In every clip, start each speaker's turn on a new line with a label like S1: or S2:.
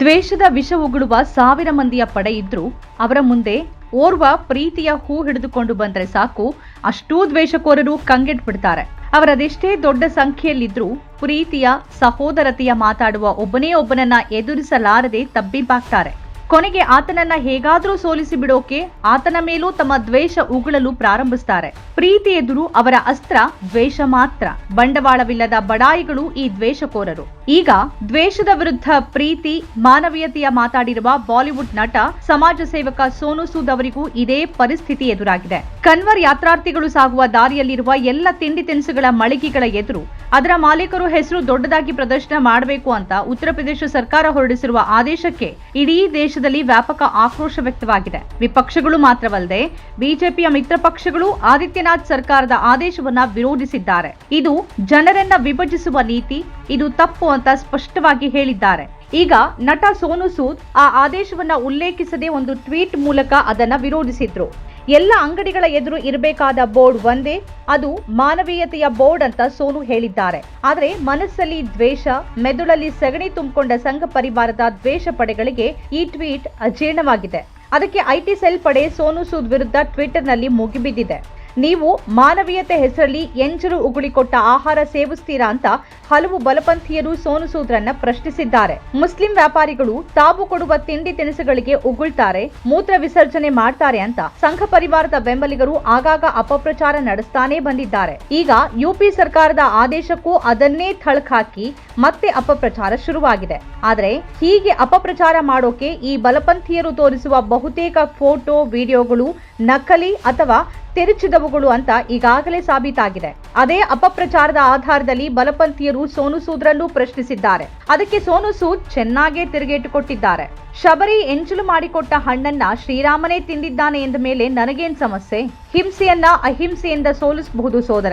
S1: ದ್ವೇಷದ ವಿಷ ಉಗುಳುವ ಸಾವಿರ ಮಂದಿಯ ಪಡೆ ಇದ್ರೂ ಅವರ ಮುಂದೆ ಓರ್ವ ಪ್ರೀತಿಯ ಹೂ ಹಿಡಿದುಕೊಂಡು ಬಂದರೆ ಸಾಕು, ಅಷ್ಟೂ ದ್ವೇಷಕೋರರು ಕಂಗೆಟ್ಬಿಡ್ತಾರೆ. ಅವರದೆಷ್ಟೇ ದೊಡ್ಡ ಸಂಖ್ಯೆಯಲ್ಲಿದ್ರೂ ಪ್ರೀತಿಯ, ಸಹೋದರತೆಯ ಮಾತಾಡುವ ಒಬ್ಬನೇ ಒಬ್ಬನನ್ನ ಎದುರಿಸಲಾರದೆ ತಬ್ಬಿಬ್ಬಾಗ್ತಾರೆ. ಕೊನೆಗೆ ಆತನನ್ನ ಹೇಗಾದರೂ ಸೋಲಿಸಿ ಬಿಡೋಕೆ ಆತನ ಮೇಲೂ ತಮ್ಮ ದ್ವೇಷ ಉಗುಳಲು ಪ್ರಾರಂಭಿಸ್ತಾರೆ. ಪ್ರೀತಿ ಎದುರು ಅವರ ಅಸ್ತ್ರ, ದ್ವೇಷ ಮಾತ್ರ. ಬಂಡವಾಳವಿಲ್ಲದ ಬಡಾಯಿಗಳು ಈ ದ್ವೇಷಕೋರರು. ಈಗ ದ್ವೇಷದ ವಿರುದ್ಧ ಪ್ರೀತಿ, ಮಾನವೀಯತೆಯ ಮಾತಾಡಿರುವ ಬಾಲಿವುಡ್ ನಟ, ಸಮಾಜ ಸೇವಕ ಸೋನು ಸೂದ್ ಅವರಿಗೂ ಇದೇ ಪರಿಸ್ಥಿತಿ ಎದುರಾಗಿದೆ. ಕನ್ವರ್ ಯಾತ್ರಾರ್ಥಿಗಳು ಸಾಗುವ ದಾರಿಯಲ್ಲಿರುವ ಎಲ್ಲ ತಿಂಡಿ ತಿನಿಸುಗಳ ಮಳಿಗೆಗಳ ಎದುರು ಅದರ ಮಾಲೀಕರು ಹೆಸರು ದೊಡ್ಡದಾಗಿ ಪ್ರದರ್ಶನ ಮಾಡಬೇಕು ಅಂತ ಉತ್ತರ ಪ್ರದೇಶ ಸರ್ಕಾರ ಹೊರಡಿಸಿರುವ ಆದೇಶಕ್ಕೆ ಇಡೀ ದೇಶದಲ್ಲಿ ವ್ಯಾಪಕ ಆಕ್ರೋಶ ವ್ಯಕ್ತವಾಗಿದೆ. ವಿಪಕ್ಷಗಳು ಮಾತ್ರವಲ್ಲದೆ ಬಿಜೆಪಿಯ ಮಿತ್ರ ಪಕ್ಷಗಳು ಆದಿತ್ಯನಾಥ್ ಸರ್ಕಾರದ ಆದೇಶವನ್ನ ವಿರೋಧಿಸಿದ್ದಾರೆ. ಇದು ಜನರನ್ನ ವಿಭಜಿಸುವ ನೀತಿ, ಇದು ತಪ್ಪು ಅಂತ ಸ್ಪಷ್ಟವಾಗಿ ಹೇಳಿದ್ದಾರೆ. ಈಗ ನಟ ಸೋನು ಸೂದ್ ಆ ಆದೇಶವನ್ನ ಉಲ್ಲೇಖಿಸದೆ ಒಂದು ಟ್ವೀಟ್ ಮೂಲಕ ಅದನ್ನ ವಿರೋಧಿಸಿದ್ರು. ಎಲ್ಲ ಅಂಗಡಿಗಳ ಎದುರು ಇರಬೇಕಾದ ಬೋರ್ಡ್ ಒಂದೇ, ಅದು ಮಾನವೀಯತೆಯ ಬೋರ್ಡ್ ಅಂತ ಸೋನು ಹೇಳಿದ್ದಾರೆ. ಆದರೆ ಮನಸ್ಸಲ್ಲಿ ದ್ವೇಷ, ಮೆದುಳಲ್ಲಿ ಸಗಣಿ ತುಂಬಿಕೊಂಡ ಸಂಘ ಪರಿವಾರದ ದ್ವೇಷ ಪಡೆಗಳಿಗೆ ಈ ಟ್ವೀಟ್ ಅಜೀರ್ಣವಾಗಿದೆ. ಅದಕ್ಕೆ ಐಟಿ ಸೆಲ್ ಪಡೆ ಸೋನು ಸೂದ್ ವಿರುದ್ಧ ಟ್ವಿಟರ್ನಲ್ಲಿ ಮುಗಿಬಿದ್ದಿದೆ. ನೀವು ಮಾನವೀಯತೆ ಹೆಸರಲ್ಲಿ ಎಂಜರು ಉಗುಳಿಕೊಟ್ಟ ಆಹಾರ ಸೇವಿಸ್ತೀರಾ ಅಂತ ಹಲವು ಬಲಪಂಥೀಯರು ಸೋನು ಸೂದ್ರನ್ನ ಪ್ರಶ್ನಿಸಿದ್ದಾರೆ. ಮುಸ್ಲಿಂ ವ್ಯಾಪಾರಿಗಳು ತಾವು ಕೊಡುವ ತಿಂಡಿ ತಿನಿಸುಗಳಿಗೆ ಉಗುಳ್ತಾರೆ, ಮೂತ್ರ ವಿಸರ್ಜನೆ ಮಾಡ್ತಾರೆ ಅಂತ ಸಂಘ ಪರಿವಾರದ ಬೆಂಬಲಿಗರು ಆಗಾಗ ಅಪಪ್ರಚಾರ ನಡೆಸ್ತಾನೆ ಬಂದಿದ್ದಾರೆ. ಈಗ ಯುಪಿ ಸರ್ಕಾರದ ಆದೇಶಕ್ಕೂ ಅದನ್ನೇ ಥಳಕಾಕಿ ಮತ್ತೆ ಅಪಪ್ರಚಾರ ಶುರುವಾಗಿದೆ. ಆದರೆ ಹೀಗೆ ಅಪಪ್ರಚಾರ ಮಾಡೋಕೆ ಈ ಬಲಪಂಥೀಯರು ತೋರಿಸುವ ಬಹುತೇಕ ಫೋಟೋ, ವಿಡಿಯೋಗಳು ನಕಲಿ ಅಥವಾ ತಿರುಚಿದವುಗಳು ಅಂತ ಈಗಾಗಲೇ ಸಾಬೀತಾಗಿದೆ. ಅದೇ ಅಪಪ್ರಚಾರದ ಆಧಾರದಲ್ಲಿ ಬಲಪಂಥೀಯರು ಸೋನು ಸೂದ್ರನ್ನು ಪ್ರಶ್ನಿಸಿದ್ದಾರೆ. ಅದಕ್ಕೆ ಸೋನು ಸೂದ್ ಚೆನ್ನಾಗೇ ತಿರುಗೇಟು ಕೊಟ್ಟಿದ್ದಾರೆ ಶಬರಿ ಎಂಚಲು ಮಾಡಿಕೊಟ್ಟ ಹಣ್ಣನ್ನ ಶ್ರೀರಾಮನೇ ತಿಂದಿದ್ದಾನೆ ಎಂದ ಮೇಲೆ ನನಗೇನ್ ಸಮಸ್ಯೆ? ಹಿಂಸೆಯನ್ನ ಅಹಿಂಸೆಯಿಂದ ಸೋಲಿಸಬಹುದು ಸೋದರ?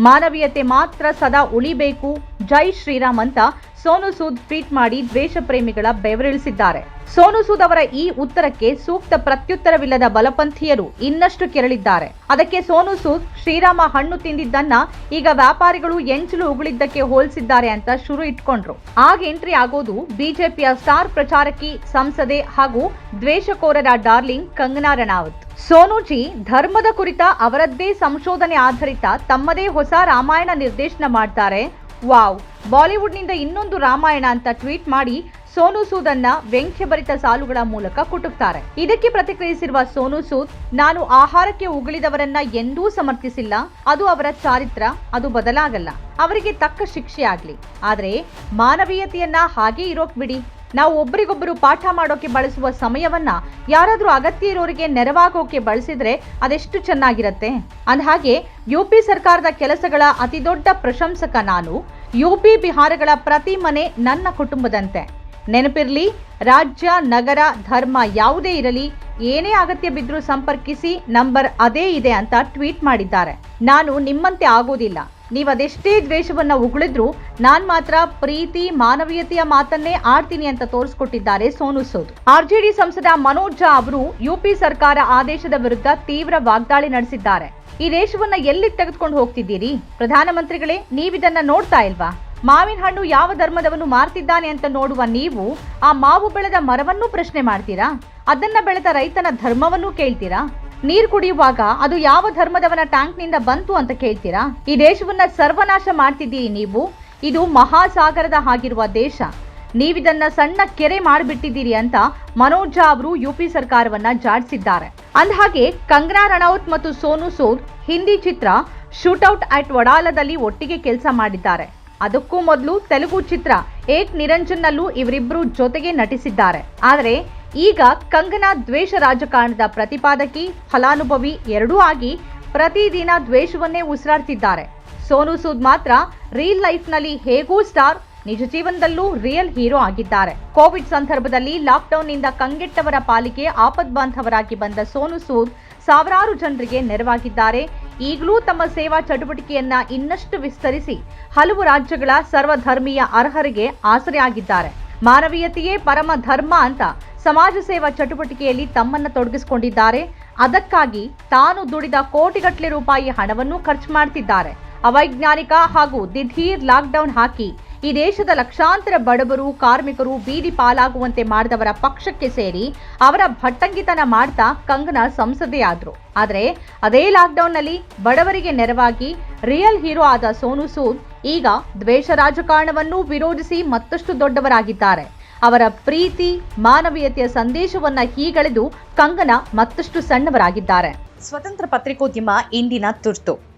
S1: ಮಾನವೀಯತೆ ಮಾತ್ರ ಸದಾ ಉಳಿಬೇಕು. ಜೈ ಶ್ರೀರಾಮ್ ಅಂತ ಸೋನು ಸೂದ್ ಟ್ವೀಟ್ ಮಾಡಿ ದ್ವೇಷ ಪ್ರೇಮಿಗಳ ಬೆವರಿಳಿಸಿದ್ದಾರೆ. ಸೋನು ಸೂದ್ ಅವರ ಈ ಉತ್ತರಕ್ಕೆ ಸೂಕ್ತ ಪ್ರತ್ಯುತ್ತರವಿಲ್ಲದ ಬಲಪಂಥೀಯರು ಇನ್ನಷ್ಟು ಕೆರಳಿದ್ದಾರೆ. ಅದಕ್ಕೆ ಸೋನು ಸೂದ್, ಶ್ರೀರಾಮ ಹಣ್ಣು ತಿಂದಿದ್ದನ್ನ ಈಗ ವ್ಯಾಪಾರಿಗಳು ಎಂಚಲು ಉಗುಳಿದ್ದಕ್ಕೆ ಹೋಲಿಸಿದ್ದಾರೆ ಅಂತ ಶುರು ಇಟ್ಕೊಂಡ್ರು. ಆಗ ಎಂಟ್ರಿ ಆಗೋದು ಬಿಜೆಪಿಯ ಸ್ಟಾರ್ ಪ್ರಚಾರಕಿ, ಸಂಸದೆ ಹಾಗೂ ದ್ವೇಷಕೋರರ ಡಾರ್ಲಿಂಗ್ ಕಂಗನಾ ರಣಾವತ್ ಸೋನುಜಿ ಧರ್ಮದ ಕುರಿತ ಅವರದ್ದೇ ಸಂಶೋಧನೆ ಆಧಾರಿತ ತಮ್ಮದೇ ಹೊಸ ರಾಮಾಯಣ ನಿರ್ದೇಶನ ಮಾಡ್ತಾರೆ. ವಾವ್! ಬಾಲಿವುಡ್ನಿಂದ ಇನ್ನೊಂದು ರಾಮಾಯಣ ಅಂತ ಟ್ವೀಟ್ ಮಾಡಿ ಸೋನು ಸೂದನ್ನ ವ್ಯಂಗ್ಯಭರಿತ ಸಾಲುಗಳ ಮೂಲಕ ಕುಟುಕ್ತಾರೆ. ಇದಕ್ಕೆ ಪ್ರತಿಕ್ರಿಯಿಸಿರುವ ಸೋನು ಸೂದ್, ನಾನು ಆಹಾರಕ್ಕೆ ಉಗುಳಿದವರನ್ನ ಎಂದೂ ಸಮರ್ಥಿಸಿಲ್ಲ. ಅದು ಅವರ ಚಾರಿತ್ರ, ಅದು ಬದಲಾಗಲ್ಲ. ಅವರಿಗೆ ತಕ್ಕ ಶಿಕ್ಷೆ ಆಗ್ಲಿ. ಆದ್ರೆ ಮಾನವೀಯತೆಯನ್ನ ಹಾಗೆ ಇರೋಕ್ ಬಿಡಿ. ನಾವು ಒಬ್ರಿಗೊಬ್ಬರು ಪಾಠ ಮಾಡೋಕೆ ಬಳಸುವ ಸಮಯವನ್ನ ಯಾರಾದರೂ ಅಗತ್ಯ ಇರೋರಿಗೆ ನೆರವಾಗೋಕೆ ಬಳಸಿದ್ರೆ ಅದೆಷ್ಟು ಚೆನ್ನಾಗಿರತ್ತೆ? ಅಂದಹಾಗೆ ಯುಪಿ ಸರ್ಕಾರದ ಕೆಲಸಗಳ ಅತಿದೊಡ್ಡ ಪ್ರಶಂಸಕ ನಾನು ಯು ಪಿ ಬಿಹಾರಗಳ ಪ್ರತಿ ಮನೆ ನನ್ನ ಕುಟುಂಬದಂತೆ. ನೆನಪಿರ್ಲಿ, ರಾಜ್ಯ, ನಗರ, ಧರ್ಮ ಯಾವುದೇ ಇರಲಿ, ಏನೇ ಅಗತ್ಯ ಬಿದ್ರೂ ಸಂಪರ್ಕಿಸಿ ನಂಬರ್ ಅದೇ ಇದೆ ಅಂತ ಟ್ವೀಟ್ ಮಾಡಿದ್ದಾರೆ. ನಾನು ನಿಮ್ಮಂತೆ ಆಗೋದಿಲ್ಲ. ನೀವು ಅದೆಷ್ಟೇ ದ್ವೇಷವನ್ನ ಉಗುಳಿದ್ರೂ ನಾನು ಮಾತ್ರ ಪ್ರೀತಿ, ಮಾನವೀಯತೆಯ ಮಾತನ್ನೇ ಆಡ್ತೀನಿ ಅಂತ ತೋರಿಸ್ಕೊಟ್ಟಿದ್ದಾರೆ ಸೋನು ಸೂದ್. ಡಿ ಸಂಸದ ಮನೋಜ್ ಝಾ ಅವರು ಯುಪಿ ಸರ್ಕಾರ ಆದೇಶದ ವಿರುದ್ಧ ತೀವ್ರ ವಾಗ್ದಾಳಿ ನಡೆಸಿದ್ದಾರೆ. ಈ ದೇಶವನ್ನ ಎಲ್ಲಿ ತೆಗೆದುಕೊಂಡು ಹೋಗ್ತಿದ್ದೀರಿ? ಪ್ರಧಾನಮಂತ್ರಿಗಳೇ, ನೀವಿದನ್ನ ನೋಡ್ತಾ ಇಲ್ವಾ? ಮಾವಿನ ಹಣ್ಣು ಯಾವ ಧರ್ಮದವನು ಮಾರ್ತಿದ್ದಾನೆ ಅಂತ ನೋಡುವ ನೀವು ಆ ಮಾವು ಬೆಳೆದ ಮರವನ್ನೂ ಪ್ರಶ್ನೆ ಮಾಡ್ತೀರಾ? ಅದನ್ನ ಬೆಳೆದ ರೈತನ ಧರ್ಮವನ್ನೂ ಕೇಳ್ತೀರಾ? ನೀರು ಕುಡಿಯುವಾಗ ಅದು ಯಾವ ಧರ್ಮದವನ ಟ್ಯಾಂಕ್ನಿಂದ ಬಂತು ಅಂತ ಕೇಳ್ತೀರಾ? ಈ ದೇಶವನ್ನ ಸರ್ವನಾಶ ಮಾಡ್ತಿದ್ದೀರಿ ನೀವು? ಇದು ಮಹಾಸಾಗರದ ಆಗಿರುವ ದೇಶ. ನೀವಿದನ್ನ ಸಣ್ಣ ಕೆರೆ ಮಾಡಿಬಿಟ್ಟಿದ್ದೀರಿ ಅಂತ ಮನೋಜ್ ಝಾ ಅವರು ಯುಪಿ ಸರ್ಕಾರವನ್ನ ಜಾಡಿಸಿದ್ದಾರೆ. ಅಂದಹಾಗೆ ಕಂಗನಾ ರಣೌತ್ ಮತ್ತು ಸೋನು ಸೂದ್ ಹಿಂದಿ ಚಿತ್ರ ಶೂಟೌಟ್ ಅಟ್ ವಡಾಲದಲ್ಲಿ ಒಟ್ಟಿಗೆ ಕೆಲಸ ಮಾಡಿದ್ದಾರೆ. ಅದಕ್ಕೂ ಮೊದಲು ತೆಲುಗು ಚಿತ್ರ ಏಕ್ ನಿರಂಜನ್ನಲ್ಲೂ ಇವರಿಬ್ಬರು ಜೊತೆಗೆ ನಟಿಸಿದ್ದಾರೆ. ಆದರೆ ಈಗ ಕಂಗನಾ ದ್ವೇಷ ರಾಜಕಾರಣದ ಪ್ರತಿಪಾದಕಿ ಫಲಾನುಭವಿ ಎರಡೂ ಆಗಿ ಪ್ರತಿದಿನ ದ್ವೇಷವನ್ನೇ ಉಸಿರಾಡ್ತಿದ್ದಾರೆ. ಸೋನು ಸೂದ್ ಮಾತ್ರ ರಿಯಲ್ ಲೈಫ್ನಲ್ಲಿ ಹೇಗೂ ಸ್ಟಾರ್ ನಿಜ ಜೀವನದಲ್ಲೂ ರಿಯಲ್ ಹೀರೋ ಆಗಿದ್ದಾರೆ. ಕೋವಿಡ್ ಸಂದರ್ಭದಲ್ಲಿ ಲಾಕ್ಡೌನ್ನಿಂದ ಕಂಗೆಟ್ಟವರ ಪಾಲಿಗೆ ಆಪದ್ಬಾಂಧವರಾಗಿ ಬಂದ ಸೋನು ಸೂದ್ ಸಾವಿರಾರು ಜನರಿಗೆ ನೆರವಾಗಿದ್ದಾರೆ. ಈಗಲೂ ತಮ್ಮ ಸೇವಾ ಚಟುವಟಿಕೆಯನ್ನ ಇನ್ನಷ್ಟು ವಿಸ್ತರಿಸಿ ಹಲವು ರಾಜ್ಯಗಳ ಸರ್ವಧರ್ಮೀಯ ಅರ್ಹರಿಗೆ ಆಸರೆಯಾಗಿದ್ದಾರೆ. ಮಾನವೀಯತೆಯೇ ಪರಮ ಧರ್ಮ ಅಂತ ಸಮಾಜ ಸೇವಾ ಚಟುವಟಿಕೆಯಲ್ಲಿ ತಮ್ಮನ್ನ ತೊಡಗಿಸಿಕೊಂಡಿದ್ದಾರೆ. ಅದಕ್ಕಾಗಿ ತಾನು ದುಡಿದ ಕೋಟಿಗಟ್ಟಲೆ ರೂಪಾಯಿ ಹಣವನ್ನು ಖರ್ಚು ಮಾಡ್ತಿದ್ದಾರೆ. ಅವೈಜ್ಞಾನಿಕ ಹಾಗೂ ದಿಢೀರ್ ಲಾಕ್ಡೌನ್ ಹಾಕಿ ಈ ದೇಶದ ಲಕ್ಷಾಂತರ ಬಡವರು, ಕಾರ್ಮಿಕರು ಬೀದಿ ಪಾಲಾಗುವಂತೆ ಮಾಡಿದವರ ಪಕ್ಷಕ್ಕೆ ಸೇರಿ ಅವರ ಭಟ್ಟಂಗಿತನ ಮಾಡ್ತಾ ಕಂಗನಾ ಸಂಸದೆಯಾದರು. ಆದರೆ ಅದೇ ಲಾಕ್ಡೌನ್ನಲ್ಲಿ ಬಡವರಿಗೆ ನೆರವಾಗಿ ರಿಯಲ್ ಹೀರೋ ಆದ ಸೋನು ಸೂದ್ ಈಗ ದ್ವೇಷ ರಾಜಕಾರಣವನ್ನು ವಿರೋಧಿಸಿ ಮತ್ತಷ್ಟು ದೊಡ್ಡವರಾಗಿದ್ದಾರೆ. ಅವರ ಪ್ರೀತಿ, ಮಾನವೀಯತೆಯ ಸಂದೇಶವನ್ನ ಹೀಗಳೆದು ಕಂಗನ ಮತ್ತಷ್ಟು ಸಣ್ಣವರಾಗಿದ್ದಾರೆ.
S2: ಸ್ವತಂತ್ರ ಪತ್ರಿಕೋದ್ಯಮ ಇಂದಿನ ತುರ್ತು.